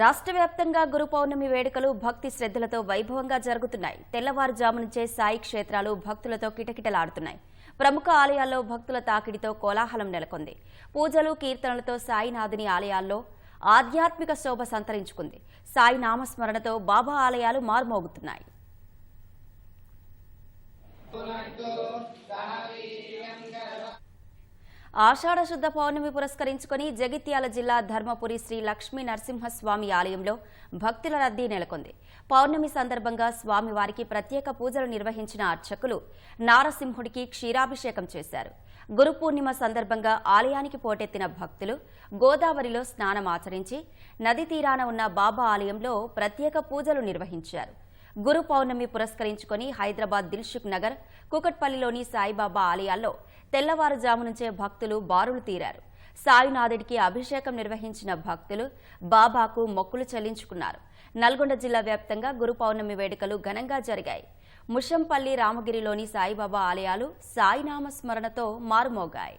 రాష్ట్ర వ్యాప్తంగా గురు పౌర్ణమి వేడుకలు భక్తి శ్రద్ధలతో వైభవంగా జరుగుతున్నాయి. తెల్లవారుజాము నుంచే సాయి క్షేత్రాలు భక్తులతో కిటకిటలాడుతున్నాయి. ప్రముఖ ఆలయాల్లో భక్తుల తాకిడితో కోలాహలం నెలకొంది. పూజలు కీర్తనలతో సాయినాథుని ఆలయాల్లో ఆధ్యాత్మిక శోభ సంతరించుకుంది. సాయి నామస్మరణతో బాబా ఆలయాలు మారుమోగుతున్నాయి. ఆషాఢ శుద్ధ పౌర్ణమి పురస్కరించుకుని జగిత్యాల జిల్లా ధర్మపురి శ్రీ లక్ష్మీ నరసింహస్వామి ఆలయంలో భక్తుల రద్దీ నెలకొంది. పౌర్ణమి సందర్భంగా స్వామివారికి ప్రత్యేక పూజలు నిర్వహించిన అర్చకులు నారసింహుడికి క్షీరాభిషేకం చేశారు. గురు పూర్ణిమ సందర్భంగా ఆలయానికి పోటెత్తిన భక్తులు గోదావరిలో స్నానం ఆచరించి నది తీరాన ఉన్న బాబా ఆలయంలో ప్రత్యేక పూజలు నిర్వహించారు. గురు పౌర్ణమి పురస్కరించుకొని హైదరాబాద్ దిల్షుక్ నగర్ కుకట్పల్లిలోని సాయిబాబా ఆలయాల్లో తెల్లవారుజాము నుంచే భక్తులు బారులు తీరారు. సాయినాథుడికి అభిషేకం నిర్వహించిన భక్తులు బాబాకు మొక్కులు చెల్లించుకున్నారు. నల్గొండ జిల్లా వ్యాప్తంగా గురు పౌర్ణమి వేడుకలు ఘనంగా జరిగాయి. ముషంపల్లి రామగిరిలోని సాయిబాబా ఆలయాలు సాయినామ స్మరణతో మారుమోగాయి.